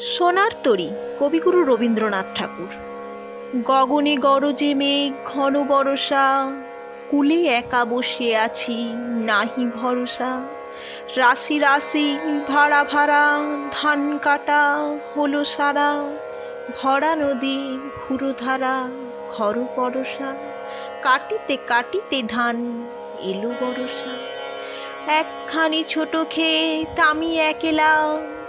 সোনার তরী, কবিগুরু রবীন্দ্রনাথ ঠাকুর। গগনে গরজে মেঘ, ঘন বরষা, কুলে একা বসে আছি, নাহি ভরসা। রাশি রাশি, ভাড়া ভাড়া, ধান কাটা হলো সারা। ভরা নদী ঘুরো ধারা ঘর পরশা কাটিতে কাটিতে ধান এলো বরষা একখানি ছোট ক্ষেত আমি একেলা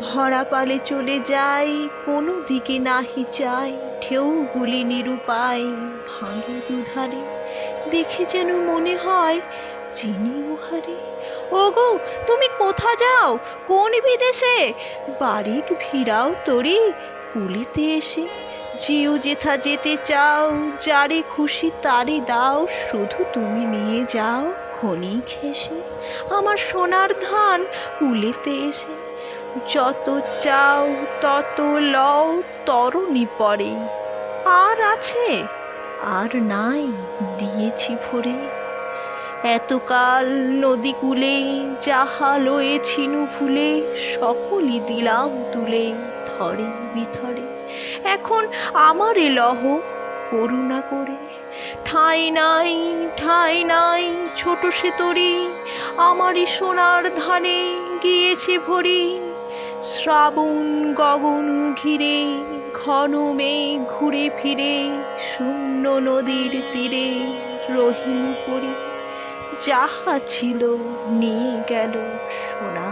ভরা পালে চলে যাই, কোনো দিকে নাহি চাই ঢেউগুলি নিরুপায়, ভাঙে দুধারে, দেখে যেন মনে হয় চিনি উহারে। ওগো, তুমি কোথা যাও? কোন বিদেশে? বারিক ভিড়াও তরি কুলিতে এসে। যেও যেথা যেতে চাও, যারে খুশি তারে দাও, শুধু তুমি নিয়ে যাও ক্ষণিক খেসে আমার সোনার ধান কুলিতে এসে। যত চাও, তত লও, তরণী পরে। আর আছে? আর নাই, দিয়েছি ভরে। এতকাল নদী কূলে যাহা লয়ে ছিনু ফুলে সকলই দিলাম তুলে থরে বিথরে এখন আমারে লহ করুণা করে। ঠাঁই নাই ঠাঁই নাই, ছোট সে তরি, আমারই সোনার ধানে গিয়েছে ভরি। শ্রাবণ গগন ঘিরে, ঘন মেয়ে ঘুরে ফিরে, শূন্য নদীর তীরে রহিম পরি যাহা ছিল নিয়ে গেল সোনা